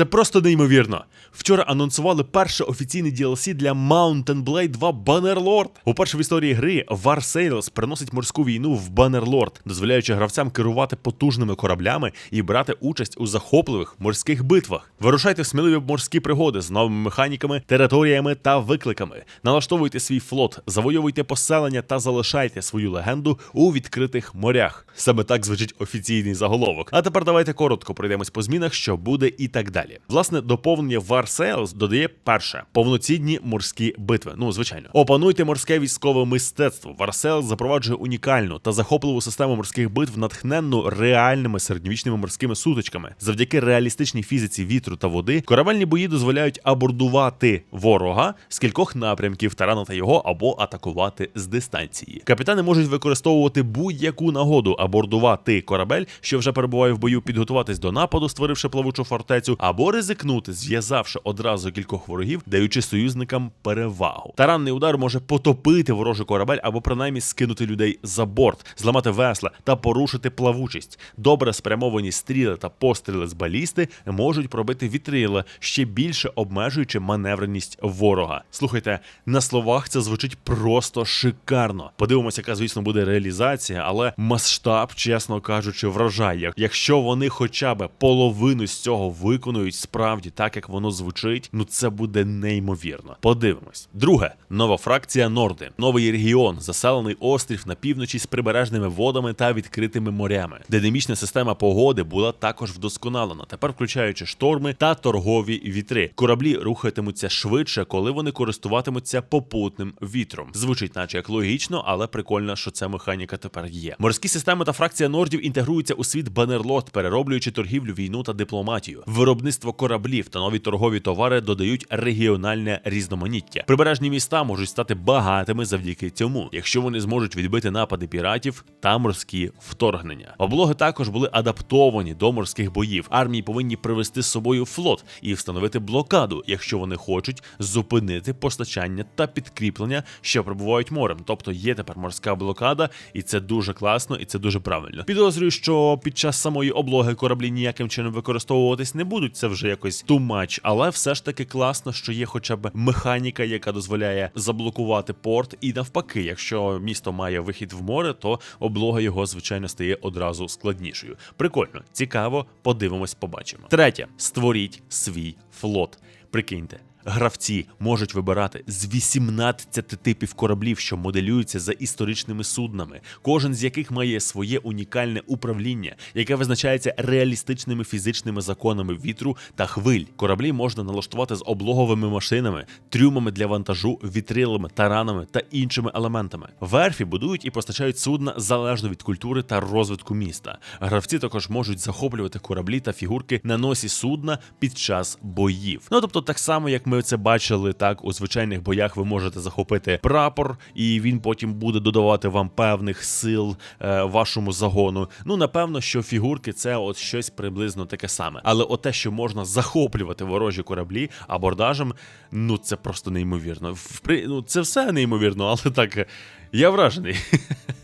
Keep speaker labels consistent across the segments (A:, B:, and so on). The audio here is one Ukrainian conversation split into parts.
A: Це просто неймовірно. Вчора анонсували перше офіційне DLC для Mountain Blade 2 Bannerlord. Уперше в історії гри War Sails приносить морську війну в Bannerlord, дозволяючи гравцям керувати потужними кораблями і брати участь у захопливих морських битвах. Вирушайте в сміливі морські пригоди з новими механіками, територіями та викликами. Налаштовуйте свій флот, завойовуйте поселення та залишайте свою легенду у відкритих морях. Саме так звучить офіційний заголовок. А тепер давайте коротко пройдемось по змінах, що буде і так далі. Власне, доповнення Sails додає перше повноцінні морські битви. Ну, звичайно, опануйте морське військове мистецтво. Sails запроваджує унікальну та захопливу систему морських битв, натхненну реальними середньовічними морськими сутичками. Завдяки реалістичній фізиці вітру та води, корабельні бої дозволяють абордувати ворога з кількох напрямків, таранити його або атакувати з дистанції. Капітани можуть використовувати будь-яку нагоду абордувати корабель, що вже перебуває в бою, підготуватись до нападу, створивши плавучу фортецю, або ризикнути, зв'язавши одразу кількох ворогів, даючи союзникам перевагу. Таранний удар може потопити ворожий корабель або принаймні скинути людей за борт, зламати весла та порушити плавучість. Добре спрямовані стріли та постріли з балісти можуть пробити вітрила, ще більше обмежуючи маневреність ворога. Слухайте, на словах це звучить просто шикарно. Подивимося, яка звісно буде реалізація, але масштаб, чесно кажучи, вражає. Якщо вони хоча б половину з цього виконують справді так, як воно звучить, ну це буде неймовірно. Подивимось. Друге, нова фракція Норди, новий регіон, заселений острів на півночі з прибережними водами та відкритими морями. Динамічна система погоди була також вдосконалена, тепер включаючи шторми та торгові вітри. Кораблі рухатимуться швидше, коли вони користуватимуться попутним вітром. Звучить, наче як логічно, але прикольно, що ця механіка тепер є. Морські системи та фракція нордів інтегруються у світ Банерлот, перероблюючи торгівлю, війну та дипломатію. Виробництво кораблів та нові торгові товари додають регіональне різноманіття. Прибережні міста можуть стати багатими завдяки цьому, якщо вони зможуть відбити напади піратів та морські вторгнення. Облоги також були адаптовані до морських боїв. Армії повинні привести з собою флот і встановити блокаду, якщо вони хочуть зупинити постачання та підкріплення, що прибувають морем. Тобто є тепер морська блокада, і це дуже класно, і це дуже правильно. Підозрюю, що під час самої облоги кораблі ніяким чином використовуватись не будуть. Це вже якось too much, але все ж таки класно, що є хоча б механіка, яка дозволяє заблокувати порт, і навпаки, якщо місто має вихід в море, то облога його звичайно стає одразу складнішою. Прикольно, цікаво, подивимось, побачимо. Третє, створіть свій флот. Прикиньте. Гравці можуть вибирати з 18 типів кораблів, що моделюються за історичними суднами, кожен з яких має своє унікальне управління, яке визначається реалістичними фізичними законами вітру та хвиль. Кораблі можна налаштувати з облоговими машинами, трюмами для вантажу, вітрилами, таранами та іншими елементами. Верфі будують і постачають судна залежно від культури та розвитку міста. Гравці також можуть захоплювати кораблі та фігурки на носі судна під час боїв. Ну тобто, так само як ми це бачили, так у звичайних боях ви можете захопити прапор, і він потім буде додавати вам певних сил е, вашому загону. Ну напевно, що фігурки це от щось приблизно таке саме. Але от те, що можна захоплювати ворожі кораблі абордажем, ну це просто неймовірно. Впри... Ну це все неймовірно, але так я вражений.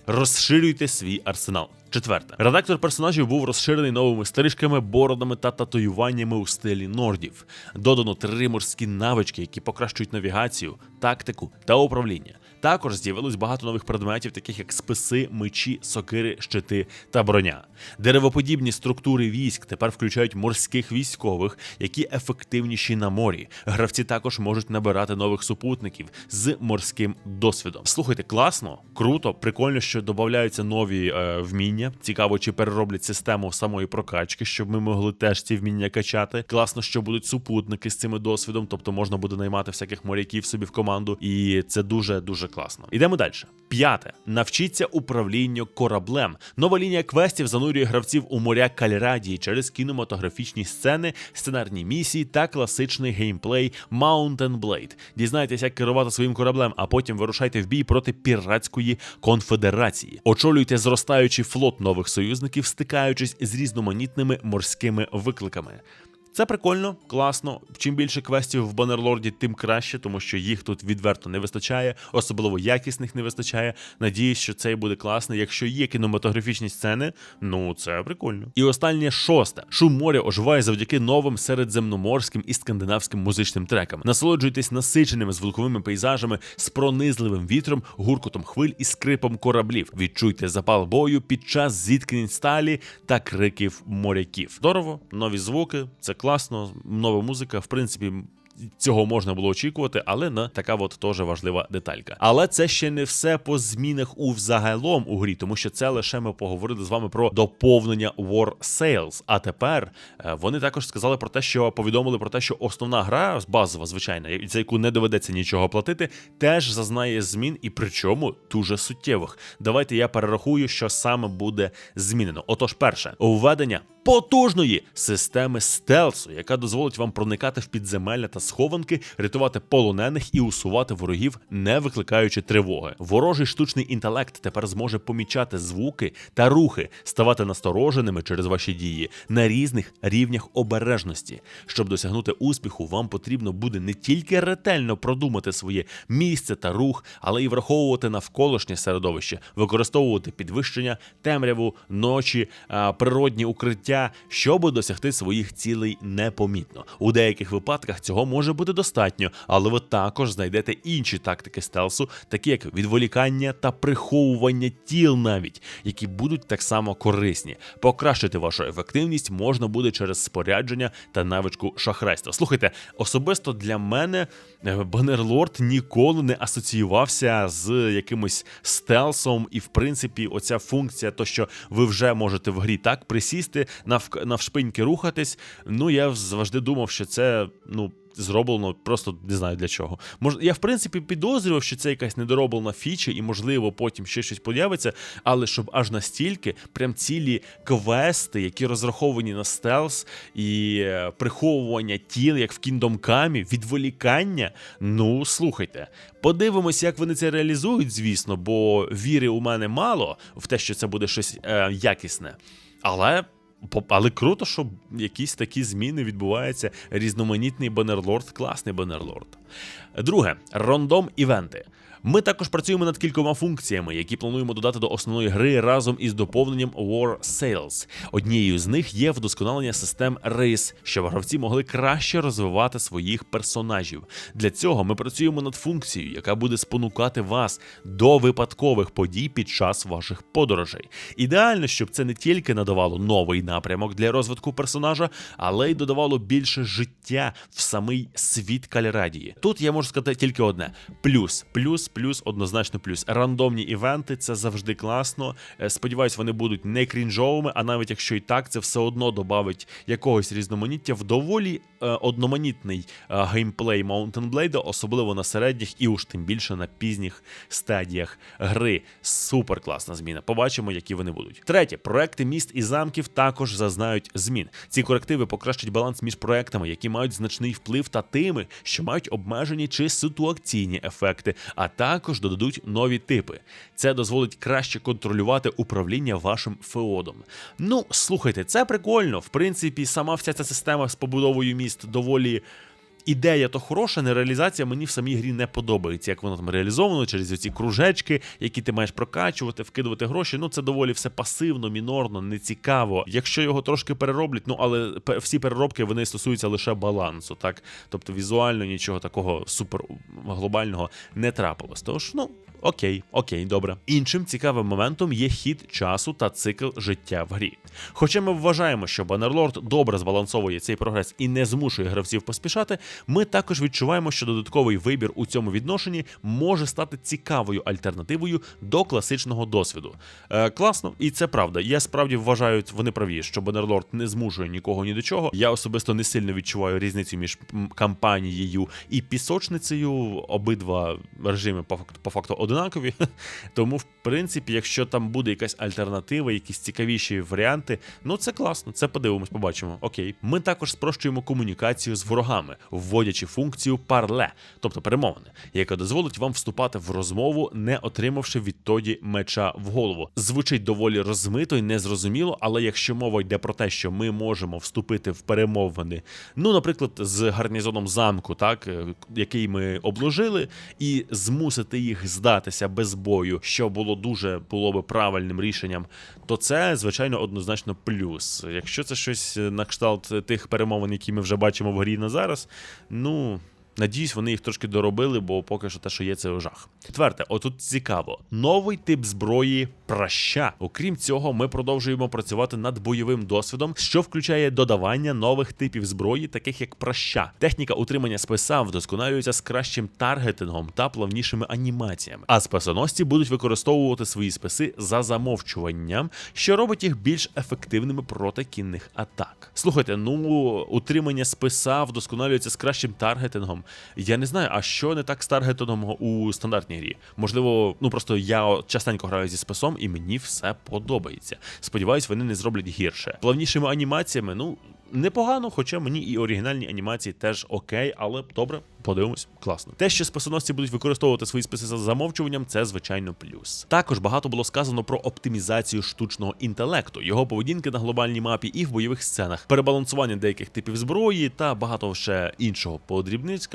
A: Розширюйте свій арсенал. Четверте, редактор персонажів був розширений новими стрижками, бородами та татуюваннями у стилі нордів. Додано три морські навички, які покращують навігацію, тактику та управління. Також з'явилось багато нових предметів, таких як списи, мечі, сокири, щити та броня. Деревоподібні структури військ тепер включають морських військових, які ефективніші на морі. Гравці також можуть набирати нових супутників з морським досвідом. Слухайте, класно, круто, прикольно, що додаються нові е, вміння. Цікаво, чи перероблять систему самої прокачки, щоб ми могли теж ці вміння качати. Класно, що будуть супутники з цим досвідом, тобто можна буде наймати всяких моряків собі в команду, і це дуже дуже класно. Ідемо далі. П'яте. Навчіться управлінню кораблем. Нова лінія квестів занурює гравців у моря Кальрадії через кінематографічні сцени, сценарні місії та класичний геймплей Mountain Blade. Дізнайтесь, як керувати своїм кораблем, а потім вирушайте в бій проти піратської конфедерації. Очолюйте зростаючий флот нових союзників, стикаючись з різноманітними морськими викликами. Це прикольно, класно. Чим більше квестів в Банерлорді, тим краще, тому що їх тут відверто не вистачає, особливо якісних не вистачає. Надіюсь, що цей буде класний. Якщо є кінематографічні сцени, ну це прикольно. І останнє шосте. Шум моря оживає завдяки новим середземноморським і скандинавським музичним трекам. Насолоджуйтесь насиченими звуковими пейзажами з пронизливим вітром, гуркотом хвиль і скрипом кораблів. Відчуйте запал бою під час зіткнень сталі та криків моряків. Здорово, нові звуки, це класно, нова музика. В принципі, Цього можна було очікувати, але не така от теж важлива деталька. Але це ще не все по змінах у взагалом у грі, тому що це лише ми поговорили з вами про доповнення War Sales. А тепер е, вони також сказали про те, що повідомили про те, що основна гра базова, звичайна, за яку не доведеться нічого платити, теж зазнає змін, і причому дуже суттєвих. Давайте я перерахую, що саме буде змінено. Отож, перше, введення потужної системи стелсу, яка дозволить вам проникати в підземелля та схованки, рятувати полонених і усувати ворогів, не викликаючи тривоги. Ворожий штучний інтелект тепер зможе помічати звуки та рухи, ставати настороженими через ваші дії на різних рівнях обережності. Щоб досягнути успіху, вам потрібно буде не тільки ретельно продумати своє місце та рух, але й враховувати навколишнє середовище, використовувати підвищення, темряву, ночі, природні укриття, щоб досягти своїх цілей непомітно. У деяких випадках цього може бути достатньо, але ви також знайдете інші тактики стелсу, такі як відволікання та приховування тіл, навіть які будуть так само корисні. Покращити вашу ефективність можна буде через спорядження та навичку шахрайства. Слухайте, особисто для мене е, Банерлорд ніколи не асоціювався з якимось стелсом, і в принципі, оця функція, то що ви вже можете в грі так присісти, навк- навшпиньки рухатись. Ну я завжди думав, що це ну. Зроблено просто не знаю для чого. Мож, я в принципі підозрював, що це якась недороблена фіча, і можливо потім ще щось появиться. Але щоб аж настільки, прям цілі квести, які розраховані на стелс і е, приховування тіл, як в Kingdom Come, відволікання. Ну слухайте, подивимось, як вони це реалізують, звісно, бо віри у мене мало в те, що це буде щось е, якісне. Але. Але круто, що якісь такі зміни відбуваються. Різноманітний банерлорд, класний банерлорд. Друге, рандом івенти. Ми також працюємо над кількома функціями, які плануємо додати до основної гри разом із доповненням War Sales. Однією з них є вдосконалення систем рис, щоб гравці могли краще розвивати своїх персонажів. Для цього ми працюємо над функцією, яка буде спонукати вас до випадкових подій під час ваших подорожей. Ідеально, щоб це не тільки надавало новий напрямок для розвитку персонажа, але й додавало більше життя в самий світ Калірадії. Тут я можу сказати тільки одне: плюс, плюс, плюс, однозначно плюс. Рандомні івенти це завжди класно. Е, Сподіваюсь, вони будуть не крінжовими, а навіть якщо і так, це все одно додавить якогось різноманіття в доволі е, одноманітний е, геймплей Mountain Blade, особливо на середніх і уж тим більше на пізніх стадіях гри. Супер класна зміна. Побачимо, які вони будуть. Третє, проекти міст і замків також зазнають змін. Ці корективи покращать баланс між проектами, які мають значний вплив, та тими, що мають обмежені чи ситуаційні ефекти, а також додадуть нові типи. Це дозволить краще контролювати управління вашим феодом. Ну, слухайте, це прикольно. В принципі, сама вся ця система з побудовою міст доволі. Ідея то хороша, не реалізація мені в самій грі не подобається, як воно там реалізовано через ці кружечки, які ти маєш прокачувати, вкидувати гроші. Ну це доволі все пасивно, мінорно, нецікаво. Якщо його трошки перероблять, ну але всі переробки вони стосуються лише балансу, так тобто візуально нічого такого супер глобального не трапилось. Тож, ну. Окей, окей, добре. Іншим цікавим моментом є хід часу та цикл життя в грі. Хоча ми вважаємо, що Банерлорд добре збалансовує цей прогрес і не змушує гравців поспішати, ми також відчуваємо, що додатковий вибір у цьому відношенні може стати цікавою альтернативою до класичного досвіду. Е, класно, і це правда. Я справді вважаю, вони праві, що Банерлорд не змушує нікого ні до чого. Я особисто не сильно відчуваю різницю між кампанією і пісочницею. Обидва режими по факту, по факту одинакові. Тому, в принципі, якщо там буде якась альтернатива, якісь цікавіші варіанти, ну це класно, це подивимось, побачимо. Окей. Ми також спрощуємо комунікацію з ворогами, вводячи функцію парле, тобто перемовини, яка дозволить вам вступати в розмову, не отримавши відтоді меча в голову. Звучить доволі розмито і незрозуміло, але якщо мова йде про те, що ми можемо вступити в перемовини, ну, наприклад, з гарнізоном замку, так е, який ми обложили, і змусити їх здатися без бою, що було дуже було би правильним рішенням, то це звичайно однозначно плюс. Якщо це щось на кшталт тих перемовин, які ми вже бачимо в грі на зараз, ну. Надіюсь, вони їх трошки доробили, бо поки що те, що є, це жах. Четверте, отут цікаво: новий тип зброї праща. Окрім цього, ми продовжуємо працювати над бойовим досвідом, що включає додавання нових типів зброї, таких як праща. Техніка утримання списа вдосконалюється з кращим таргетингом та плавнішими анімаціями. А списоносці будуть використовувати свої списи за замовчуванням, що робить їх більш ефективними проти кінних атак. Слухайте, ну утримання списа вдосконалюється з кращим таргетингом. Я не знаю, а що не так з таргетингом у стандартній грі? Можливо, ну просто я частенько граю зі списом, і мені все подобається. Сподіваюсь, вони не зроблять гірше. Плавнішими анімаціями, ну. Непогано, хоча мені і оригінальні анімації теж окей, але добре, подивимось, класно. Те, що списоносці будуть використовувати свої списи за замовчуванням, це звичайно плюс. Також багато було сказано про оптимізацію штучного інтелекту, його поведінки на глобальній мапі і в бойових сценах, перебалансування деяких типів зброї та багато ще іншого по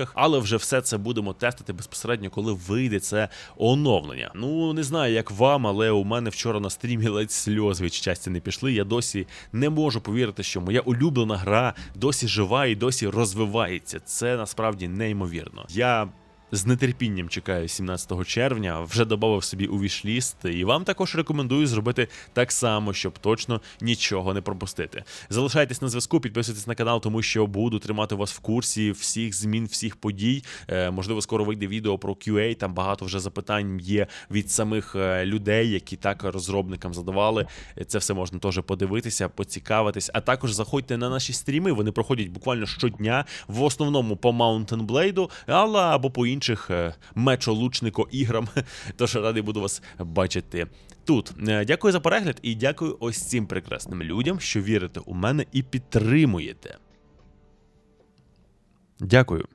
A: дрібницьках. Але вже все це будемо тестити безпосередньо, коли вийде це оновлення. Ну не знаю, як вам, але у мене вчора на стрімі ледь сльози від щастя не пішли. Я досі не можу повірити, що моя улюблена гра досі жива і досі розвивається. Це насправді неймовірно. Я з нетерпінням чекаю 17 червня, вже додав собі у вішліст, і вам також рекомендую зробити так само, щоб точно нічого не пропустити. Залишайтесь на зв'язку, підписуйтесь на канал, тому що буду тримати вас в курсі всіх змін, всіх подій. Е, можливо, скоро вийде відео про QA, Там багато вже запитань є від самих е, людей, які так розробникам задавали. Це все можна теж подивитися, поцікавитись. А також заходьте на наші стріми. Вони проходять буквально щодня, в основному по Mountain Blade, але або по інших е, мечо-лучнико іграм. Тож радий буду вас бачити тут. Е, Дякую за перегляд і дякую ось цим прекрасним людям, що вірите у мене і підтримуєте. Дякую.